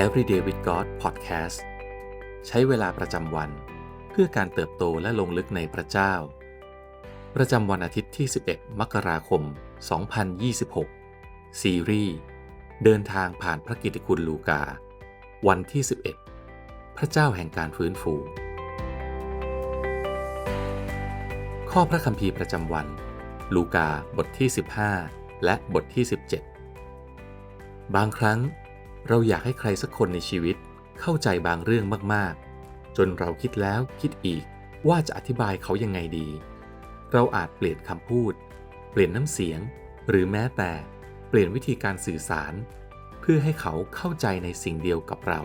Everyday with God Podcast ใช้เวลาประจำวันเพื่อการเติบโตและลงลึกในพระเจ้า ประจำวันอาทิตย์ที่ 11 มกราคม 2026 ซีรีส์เดินทางผ่านพระกิตติคุณลูกา วันที่ 11 พระเจ้าแห่งการฟื้นฟู ข้อพระคัมภีร์ประจำวัน ลูกาบทที่ 15 และบทที่ 17 บางครั้ง เราอยากให้ใครสักคนในชีวิตเข้าใจบางเรื่องมากๆ จนเราคิดแล้วคิดอีกว่าจะอธิบายเขายังไงดี เราอาจเปลี่ยนคำพูด เปลี่ยนน้ำเสียง หรือแม้แต่เปลี่ยนวิธีการสื่อสาร เพื่อให้เขาเข้าใจในสิ่งเดียวกับเรา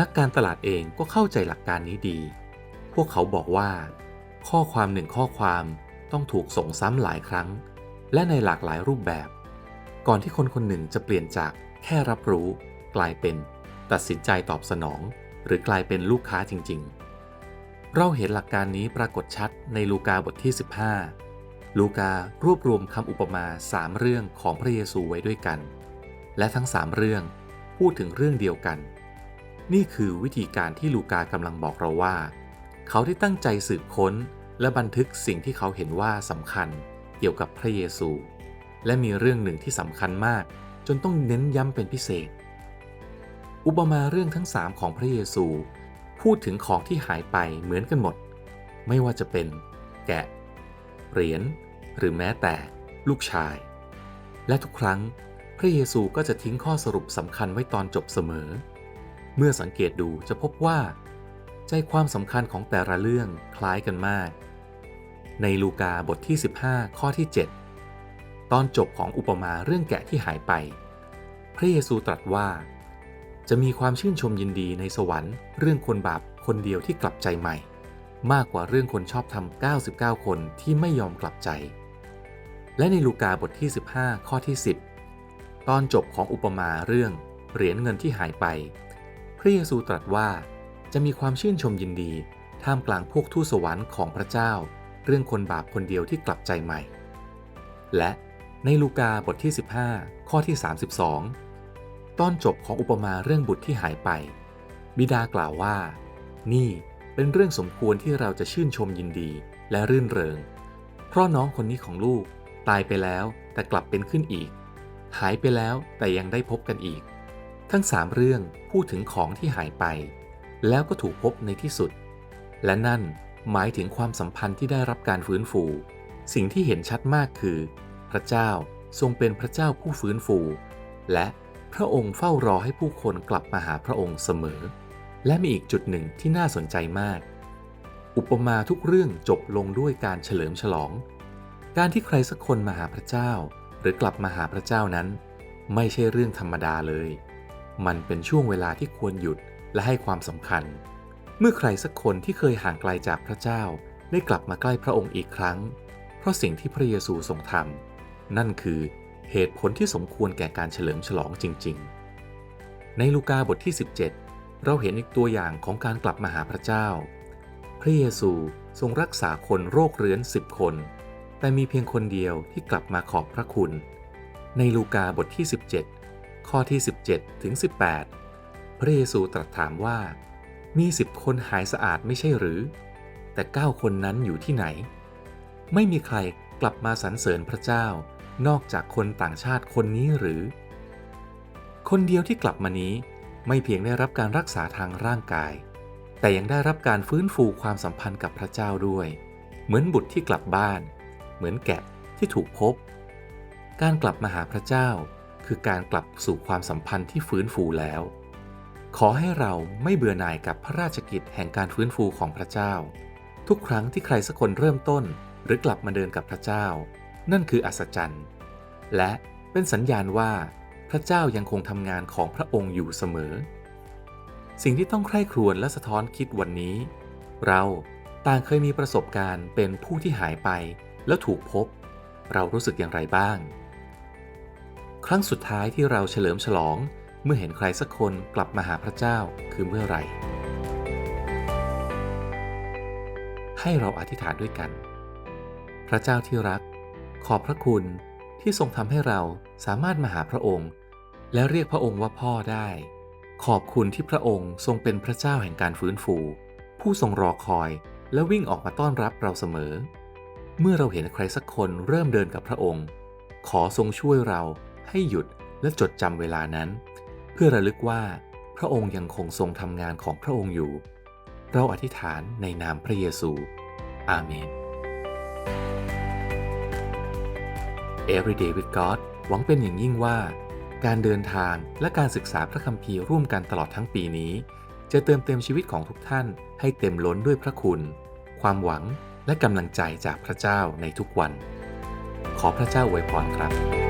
นักการตลาดเองก็เข้าใจหลักการนี้ดี พวกเขาบอกว่า ข้อความหนึ่งข้อความต้องถูกส่งซ้ำหลายครั้ง และในหลากหลายรูปแบบ ก่อนที่คนคนหนึ่งจะเปลี่ยนจาก แค่รับรู้ กลายเป็น ตัดสินใจตอบสนอง หรือกลายเป็นลูกค้าจริง ๆ เราเห็นหลักการนี้ปรากฏชัดในลูกาบทที่ 15 ลูการวบรวมคำอุปมาสามเรื่องของพระเยซูไว้ด้วยกัน และทั้งสามเรื่องพูดถึงเรื่องเดียวกัน นี่คือวิธีการที่ลูกากำลังบอกเราว่า เขาได้ตั้งใจสืบค้นและบันทึกสิ่งที่เขาเห็นว่าสำคัญเกี่ยวกับพระเยซู และมีเรื่องหนึ่งที่สำคัญมาก จนต้องเน้นย้ำเป็นพิเศษ อุปมาเรื่องทั้งสามของพระเยซู พูดถึงของที่หายไปเหมือนกันหมด ไม่ว่าจะเป็น แกะ เหรียญ หรือแม้แต่ ลูกชาย และทุกครั้งพระเยซูก็จะทิ้งข้อสรุปสำคัญไว้ตอนจบเสมอ เมื่อสังเกตดูจะพบว่า ใจความสำคัญของแต่ละเรื่องคล้ายกันมาก ในลูกาบทที่ 15 ข้อที่ 7 ตอนจบของอุปมาเรื่องแกะที่หายไป พระเยซูตรัสว่า จะมีความชื่นชมยินดีในสวรรค์เรื่องคนบาปคนเดียวที่กลับใจใหม่ มากกว่าเรื่องคนชอบทำ99 คนที่ไม่ยอมกลับใจ และในลูกาบทที่ 15 ข้อที่ 10 ตอนจบของอุปมาเรื่องเหรียญเงินที่หายไป พระเยซูตรัสว่าจะมีความชื่นชมยินดี ท่ามกลางพวกทูตสวรรค์ของพระเจ้า เรื่องคนบาปคนเดียวที่กลับใจใหม่ และ ในลูกาบทที่ 15 ข้อที่ 32 ตอนจบของอุปมาเรื่องบุตรที่หายไป บิดากล่าวว่า นี่เป็นเรื่องสมควรที่เราจะชื่นชมยินดีและรื่นเริง เพราะน้องคนนี้ของลูกตายไปแล้วแต่กลับเป็นขึ้นอีก หายไปแล้วแต่ยังได้พบกันอีก ทั้งสามเรื่องพูดถึงของที่หายไป แล้วก็ถูกพบในที่สุด และนั่นหมายถึงความสัมพันธ์ที่ได้รับการฟื้นฟู สิ่งที่เห็นชัดมากคือ พระเจ้าทรงเป็นพระเจ้าผู้ฟื้นฟู และพระองค์เฝ้ารอให้ผู้คนกลับมาหาพระองค์เสมอ และมีอีกจุดหนึ่งที่น่าสนใจมาก อุปมาทุกเรื่องจบลงด้วยการเฉลิมฉลอง การที่ใครสักคนมาหาพระเจ้า หรือกลับมาหาพระเจ้านั้น ไม่ใช่เรื่องธรรมดาเลย มันเป็นช่วงเวลาที่ควรหยุดและให้ความสำคัญ เมื่อใครสักคนที่เคยห่างไกลจากพระเจ้า ได้กลับมาใกล้พระองค์อีกครั้ง เพราะสิ่งที่พระเยซูทรงทำ นั่นคือเหตุผลที่สมควรแก่การเฉลิมฉลองจริง ๆ ในลูกาบทที่ 17 เราเห็นอีกตัวอย่างของการกลับมาหาพระเจ้า พระเยซูทรงรักษาคนโรคเรื้อนสิบคน แต่มีเพียงคนเดียวที่กลับมาขอบพระคุณ ในลูกาบทที่ 17 ข้อที่ 17 ถึง 18 พระเยซูตรัสถามว่า มีสิบคนหายสะอาดไม่ใช่หรือ แต่เก้าคนนั้นอยู่ที่ไหน ไม่มีใครกลับมาสรรเสริญพระเจ้า นอกจากคนต่างชาติคนนี้หรือ คนเดียวที่กลับมานี้ไม่เพียงได้รับการรักษาทางร่างกาย แต่ยังได้รับการฟื้นฟูความสัมพันธ์กับพระเจ้าด้วย เหมือนบุตรที่กลับบ้าน เหมือนแกะที่ถูกพบ การกลับมาหาพระเจ้า คือการกลับสู่ความสัมพันธ์ที่ฟื้นฟูแล้ว ขอให้เราไม่เบื่อหน่ายกับพระราชกิจแห่งการฟื้นฟูของพระเจ้า ทุกครั้งที่ใครสักคนเริ่มต้น หรือกลับมาเดินกับพระเจ้า นั่นคืออัศจรรย์ และเป็นสัญญาณว่าพระเจ้ายังคงทำงานของพระองค์อยู่เสมอ สิ่งที่ต้องใคร่ครวญและสะท้อนคิดวันนี้ เราต่างเคยมีประสบการณ์เป็นผู้ที่หายไปแล้วถูกพบ เรารู้สึกอย่างไรบ้าง ครั้งสุดท้ายที่เราเฉลิมฉลองเมื่อเห็นใครสักคนกลับมาหาพระเจ้าคือเมื่อไหร่ ให้เราอธิษฐานด้วยกัน พระเจ้าที่รัก ขอบพระคุณที่ทรงทำให้เราสามารถมาหาพระองค์ และเรียกพระองค์ว่าพ่อได้ ขอบคุณที่พระองค์ทรงเป็นพระเจ้าแห่งการฟื้นฟู ผู้ทรงรอคอยและวิ่งออกมาต้อนรับเราเสมอ เมื่อเราเห็นใครสักคนเริ่มเดินกับพระองค์ ขอทรงช่วยเราให้หยุดและจดจำเวลานั้น เพื่อระลึกว่าพระองค์ยังคงทรงทำงานของพระองค์อยู่ เราอธิษฐานในนามพระเยซู อาเมน Everyday with God หวังเป็นอย่างยิ่งว่า การเดินทางและการศึกษาพระคัมภีร์ร่วมกันตลอดทั้งปีนี้ จะเติมเต็มชีวิตของทุกท่านให้เต็มล้นด้วยพระคุณ ความหวังและกำลังใจจากพระเจ้าในทุกวัน ขอพระเจ้าอวยพรครับ